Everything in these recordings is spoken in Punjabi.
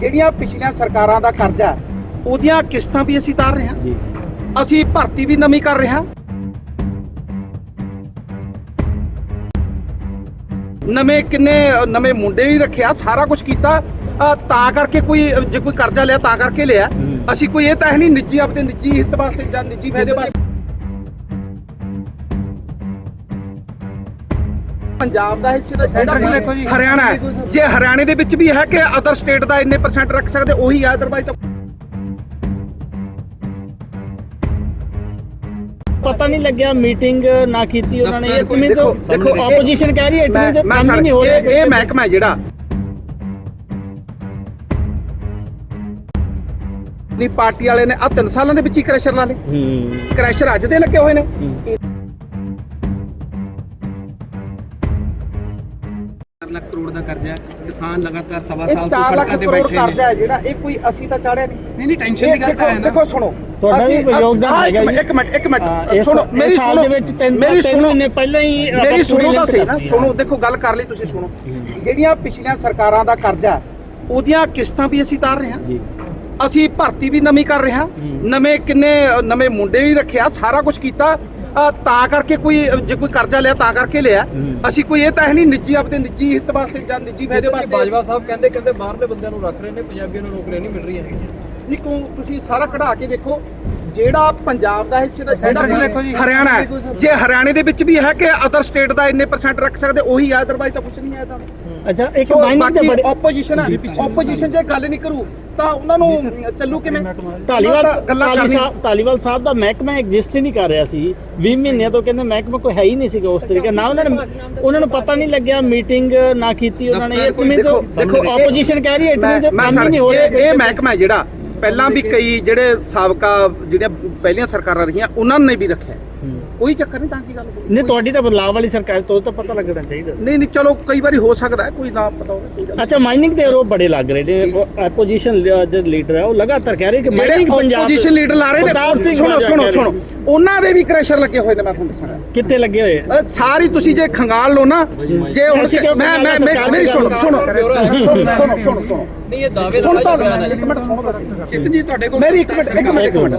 ਜਿਹੜੀਆਂ ਪਿਛਲੀਆਂ ਸਰਕਾਰਾਂ ਦਾ ਕਰਜ਼ਾ ਹੈ, ਉਹਦੀਆਂ ਕਿਸ਼ਤਾਂ ਵੀ ਅਸੀਂ ਤਾਰ ਰਹੇ ਹਾਂ। ਜੀ। ਅਸੀਂ ਭਰਤੀ ਵੀ ਨਵੀਂ ਕਰ ਰਹੇ ਹਾਂ। ਨਵੇਂ ਕਿੰਨੇ ਅ, ਨਵੇਂ ਮੁੰਡੇ ਵੀ ਰੱਖਿਆ ਸਾਰਾ ਕੁਝ ਕੀਤਾ। ਅ, ਤਾਂ ਕਰਕੇ ਕੋਈ ਅ, ਜੇ ਕੋਈ ਕਰਜ਼ਾ ਲਿਆ ਤਾਂ ਕਰਕੇ ਲਿਆ। ਅਸੀਂ ਕੋਈ ਇਹ ਤਾਂ ਹੈ ਨਹੀਂ ਨਿੱਜੀ ਆਪਦੇ ਨਿੱਜੀ ਹਿੱਤ ਵਾਸਤੇ ਜਾਂ ਨਿੱਜੀ ਫਾਇਦੇ ਵਾਸਤੇ। ਪੰਜਾਬ ਦਾ ਹਿੱਸੇ ਦਾ ਜਿਹੜਾ ਦੇਖੋ ਜੀ। ਹਰਿਆਣਾ ਹੈ। ਜੇ ਹਰਿਆਣੇ ਦੇ ਵਿੱਚ ਵੀ ਹੈ ਕਿ ਅਦਰ ਸਟੇਟ ਦਾ ਇੰਨੇ ਪਰਸੈਂਟ ਰੱਖ ਸਕਦੇ ਉਹੀ ਹੈ ਅਦਰਵਾਈਜ਼ ਤਾਂ ਪਤਾ ਨਹੀਂ ਲੱਗਿਆ ਮੀਟਿੰਗ ਨਾ ਕੀਤੀ ਉਹਨਾਂ ਨੇ। ਇਹ ਕੋਈ ਤੁਮੇ ਦੇਖੋ- ਆਪੋਜੀਸ਼ਨ ਕਹਿ ਰਹੀ ਹੈ ਮੈਂ ਇਟਲੀ ਮੈਂ ਕੰਮ ਸਰ ਨਹੀਂ ਹੋ ਰਿਹਾ ਇਹ ਇਹ ਮਹਿਕਮਾ ਹੈ ਜਿਹੜਾ। ਨੀ ਪਾਰਟੀ ਵਾਲੇ ਨੇ ਆ 3 ਸਾਲਾਂ ਦੇ ਵਿੱਚ ਹੀ ਕ੍ਰੈਸ਼ਰ ਲਾ ਲਏ। ਹੂੰ। ਕ੍ਰੈਸ਼ਰ ਅੱਜ ਦੇ ਲੱਗੇ ਹੋਏ ਨੇ। ਲੱਖ ਕਰੋੜ ਦਾ ਕਰਜ਼ਾ ਹੈ। ਕਿਸਾਨ ਲਗਾਤਾਰ ਸਵਾ ਸਾਲ ਤੋਂ 4 ਲੱਖ ਸੜਕਾਂ ਤੇ ਕਰੋੜ ਬੈਠੇ ਕਰਜ਼ਾ ਨੇ ਹੈ ਜਿਹੜਾ ਇਹ ਕੋਈ ਅਸੀਂ ਤਾਂ ਚਾੜਿਆ ਨਹੀਂ। ਨਹੀਂ ਨਹੀਂ ਟੈਨਸ਼ਨ ਦੀ ਗੱਲ ਤਾਂ ਹੈ ਨਾ। ਦੇਖੋ ਸੁਣੋ। ਤੁਹਾਡਾ ਵੀ ਯੋਗਦਾਨ ਹੈਗਾ ਜੀ। ਇੱਕ ਮਿੰਟ ਇੱਕ ਮਿੰਟ। ਸੁਣੋ ਮੇਰੀ ਸਾਲ ਸੁਣੋ ਦੇ ਵਿੱਚ ਤਿੰਨ ਮੇਰੀ ਤਿੰਨ ਸੁਣੋ। ਮਹੀਨੇ ਪਹਿਲਾਂ ਹੀ ਆਪਾਂ ਮੇਰੀ ਸੁਣੋ ਤਾਂ ਸਹੀ ਨਾ। ਸੁਣੋ ਦੇਖੋ ਗੱਲ ਕਰ ਲਈ ਤੁਸੀਂ ਸੁਣੋ। ਜਿਹੜੀਆਂ ਪਿਛਲੀਆਂ ਸਰਕਾਰਾਂ ਦਾ ਕਰਜ਼ਾ ਉਹਦੀਆਂ ਕਿਸ਼ਤਾਂ ਵੀ ਅਸੀਂ ਤਾਰ ਰਹੇ ਹਾਂ। ਜੀ। ਅਸੀਂ ਭਰਤੀ ਵੀ ਨਵੀਂ ਕਰ ਰਹੇ ਹਾਂ। ਨਵੇਂ ਕਿੰਨੇ ਨਵੇਂ ਮੁੰਡੇ ਵੀ ਰੱਖਿਆ ਸਾਰਾ ਕੁਝ ਕੀਤਾ। ਤਾਂ ਕਰਕੇ ਕੋਈ ਜੇ ਕੋਈ ਕਰਜ਼ਾ ਲਿਆ ਤਾਂ ਕਰਕੇ ਲਿਆ। ਅਸੀਂ ਕੋਈ ਇਹ ਤਾਂ ਹੈ ਨਹੀਂ ਨਿੱਜੀ ਆਪਦੇ ਨਿੱਜੀ ਹਿੱਤ ਵਾਸਤੇ ਜਾਂ ਨਿੱਜੀ ਫਾਇਦੇ ਵਾਸਤੇ। ਬਾਜਵਾ ਸਾਹਿਬ ਕਹਿੰਦੇ ਕਹਿੰਦੇ ਬਾਹਰਲੇ ਬੰਦਿਆਂ ਨੂੰ ਰੱਖ ਰਹੇ ਨੇ ਪੰਜਾਬੀਆਂ ਨੂੰ ਨੌਕਰੀਆਂ ਨਹੀਂ ਮਿਲ ਰਹੀਆਂ ਹੈਗੀਆਂ ਕਿਉਂ ਤੁਸੀਂ ਸਾਰਾ ਕਢਾ ਕੇ ਦੇਖੋ ਜਿਹੜਾ ਪੰਜਾਬ ਦਾ ਹਿੱਸੇ ਦਾ ਜਿਹੜਾ ਦੇਖੋ ਜੀ। ਹਰਿਆਣਾ ਹੈ ਜੇ ਹਰਿਆਣੇ ਦੇ ਵਿੱਚ ਵੀ ਹੈ ਕਿ ਅਦਰ ਸਟੇਟ ਦਾ ਇੰਨੇ ਪਰਸੈਂਟ ਰੱਖ ਸਕਦੇ ਉਹੀ ਹੈ ਅਦਰਵਾਈਜ਼ ਤਾਂ ਕੁਝ ਨਹੀਂ ਹੈ ਤਾਂ। ਅੱਛਾ ਇੱਕ ਸੋ ਦੇ ਬਾਕੀ ਬੜੇ ਆਪੋਜੀਸ਼ਨ ਹੈ ਆਪੋਜੀਸ਼ਨ ਜੇ ਗੱਲ ਨਹੀਂ ਕਰੂ ਤਾਂ ਉਹਨਾਂ ਨੂੰ ਚੱਲੂ ਕਿਵੇਂ? ਧਾਲੀਵਾਲ ਉਹਨਾਂ ਗੱਲਾਂ ਧਾਲੀ ਕਰਨੀਆਂ। ਸਾਹਿਬ ਧਾਲੀਵਾਲ ਸਾਹਿਬ ਦਾ ਮਹਿਕਮਾ ਐਗਜ਼ਿਸਟ ਹੀ ਨਹੀਂ ਕਰ ਰਿਹਾ ਸੀ। 20 ਮਹੀਨਿਆਂ ਤੋਂ ਕਹਿੰਦੇ ਮਹਿਕਮਾ ਕੋਈ ਹੈ ਹੀ ਨਹੀਂ ਸੀਗਾ ਉਸ ਤਰੀਕੇ ਨਾ ਉਹਨਾਂ ਨੇ ਉਹਨਾਂ ਨੂੰ ਪਤਾ ਨਹੀਂ ਲੱਗਿਆ ਮੀਟਿੰਗ ਨਾ ਕੀਤੀ ਉਹਨਾਂ ਨੇ। ਕੋਈ ਦੇਖੋ- ਦੇਖੋ, ਆਪੋਜੀਸ਼ਨ ਕਹਿ ਰਹੀ ਹੈ ਮੈਂ ਇਟਲੀ ਮੈਂ ਕੰਮ ਸਰ ਹੀ ਨਹੀਂ ਹੋ ਰਿਹਾ ਇਹ ਇਹ ਮਹਿਕਮਾ ਹੈ ਜਿਹੜਾ। ਪਹਿਲਾਂ ਵੀ ਕਈ ਜਿਹੜੇ ਸਾਬਕਾ ਜਿਹੜੀਆਂ ਪਹਿਲੀਆਂ ਸਰਕਾਰਾਂ ਰਹੀਆਂ ਉਹਨਾਂ ਨੇ ਵੀ ਰੱਖਿਆ। ਕੋਈ ਚੱਕਰ ਨਹੀਂ ਤਾਂ ਕੀ ਗੱਲ ਹੋਈ। ਨਹੀਂ ਤੁਹਾਡੀ ਤਾਂ ਬਦਲਾਅ ਵਾਲੀ ਸਰਕਾਰ ਤੋਂ ਤਾਂ ਪਤਾ ਲੱਗਣਾ ਚਾਹੀਦਾ ਸੀ। ਨਹੀਂ ਨਹੀਂ ਚਲੋ ਕਈ ਵਾਰੀ ਹੋ ਸਕਦਾ ਹੈ ਕੋਈ ਨਾ ਪਤਾ ਹੋਵੇ ਕੋਈ ਗੱਲ ਨਹੀਂ। ਅੱਛਾ ਮਾਈਨਿੰਗ ਦੇ ਆਰੋਪ ਬੜੇ ਲੱਗ ਰਹੇ ਨੇ। ਆਪੋਜੀਸ਼ਨ ਜੋ ਲੀਡਰ ਹੈ ਉਹ ਲਗਾਤਾਰ ਕਹਿ ਰਹੇ ਕਿ ਜਿਹੜੇ ਮਾਈਨਿੰਗ ਪੰਜਾਬ ਆਪੋਜੀਸ਼ਨ ਲੀਡਰ ਲਾ ਰਹੇ ਪ੍ਰਤਾਪ ਨੇ ਸੁਣੋ ਬਾਜਵਾ ਸੁਣੋ ਕਹਿ ਰਹੇ ਸੁਣੋ। ਉਹਨਾਂ ਦੇ ਵੀ ਕ੍ਰੈਸ਼ਰ ਲੱਗੇ ਹੋਏ ਨੇ ਮੈਂ ਤੁਹਾਨੂੰ ਦੱਸਾਂਗਾ ਕਿੱਥੇ ਲੱਗੇ ਹੋਏ ਆ? ਅ, ਸਾਰੀ ਤੁਸੀਂ ਜੇ ਖੰਗਾਲ ਲਓ ਨਾ ਜੇ ਹੁਣ ਅਸੀਂ ਕਿਉਂ ਮੈਂ ਮੈਂ ਸਰਕਾਰ ਮੈਂ- ਮੇਰੀ ਸੁਣੋ ਸੁਣੋ ਸੁਣੋ ਸੁਣੋ ਸੁਣੋ ਸੁਣੋ। ਨਹੀਂ ਇਹ ਦਾਅਵੇ ਸੁਣ ਤਾਂ ਹੈ। ਇੱਕ ਮਿੰਟ ਸੁਣੋ ਤਾਂ ਸਹੀ। ਚਿੱਤ ਜੀ ਤੁਹਾਡੇ ਕੋਲ ਮੇਰੀ ਇੱਕ ਮਿੰਟ ਇੱਕ ਮਿੰਟ ਇੱਕ ਮਿੰਟ।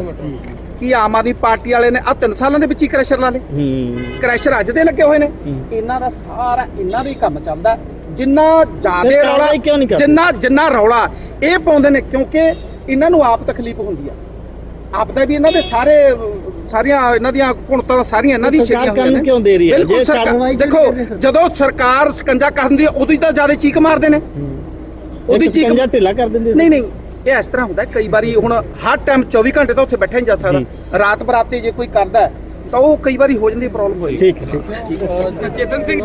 ਕੀ ਆਮ ਆਦਮੀ ਪਾਰਟੀ ਵਾਲੇ ਨੇ ਆ 3 ਸਾਲਾਂ ਦੇ ਵਿੱਚ ਹੀ ਕ੍ਰੈਸ਼ਰ ਲਾ ਲਏ। ਹੂੰ। ਕ੍ਰੈਸ਼ਰ ਅੱਜ ਦੇ ਲੱਗੇ ਹੋਏ ਨੇ। ਇਹਨਾਂ ਦਾ ਸਾਰਾ ਇਹਨਾਂ ਦਾ ਹੀ ਕੰਮ ਚੱਲਦਾ। ਜਿੰਨਾ ਜ਼ਿਆਦੇ ਰੌਲਾ? ਜਿੰਨਾ ਜਿੰਨਾ ਰੌਲਾ ਇਹ ਪਾਉਂਦੇ ਨੇ ਕਿਉਂਕਿ ਇਹਨਾਂ ਨੂੰ ਆਪ ਤਕਲੀਫ ਹੁੰਦੀ ਆ। ਆਪ ਦਾ ਵੀ ਇਹਨਾਂ ਦੇ ਸਾਰੇ ਸਾਰੀਆਂ ਇਹਨਾਂ ਦੀਆਂ ਕੁਣਤਾਂ ਸਾਰੀਆਂ ਇਹਨਾਂ ਦੀ ਸਰਕਾਰ ਛੇੜੀਆਂ ਕਿਉਂ ਦੇ ਰਹੀ ਹੈ? ਬਿਲਕੁਲ ਜੇ ਸਰਕਾਰ- ਕਾਰਵਾਈ ਦੇਖੋ ਜਦੋਂ ਸਰਕਾਰ ਸਕੰਜਾ ਕਰਦੀ ਉਦੋਂ ਹੀ ਤਾਂ ਜ਼ਿਆਦਾ ਚੀਕ ਮਾਰਦੇ ਨੇ। ਉਹਦੀ ਚੀਕ ਢਿੱਲਾ ਕਰ ਦਿੰਦੇ ਨਹੀਂ ਨਹੀਂ। ਇਹ ਇਸ ਤਰ੍ਹਾਂ ਹੁੰਦਾ ਹੈ, ਕਈ ਵਾਰੀ ਹੁਣ ਹਰ ਟਾਈਮ 24 ਘੰਟੇ ਤਾਂ ਉੱਥੇ ਬੈਠਾ ਨਹੀਂ ਜਾ ਸਕਦਾ। ਰਾਤ ਬਰਾਤੇ ਜੇ ਕੋਈ ਕਰਦਾ ਤਾਂ ਉਹ ਕਈ ਵਾਰੀ ਹੋ ਜਾਂਦੀ ਪ੍ਰੋਬਲਮ ਹੋਈ। ਠੀਕ ਹੈ ਠੀਕ ਹੈ। ਚੇਤਨ ਸਿੰਘ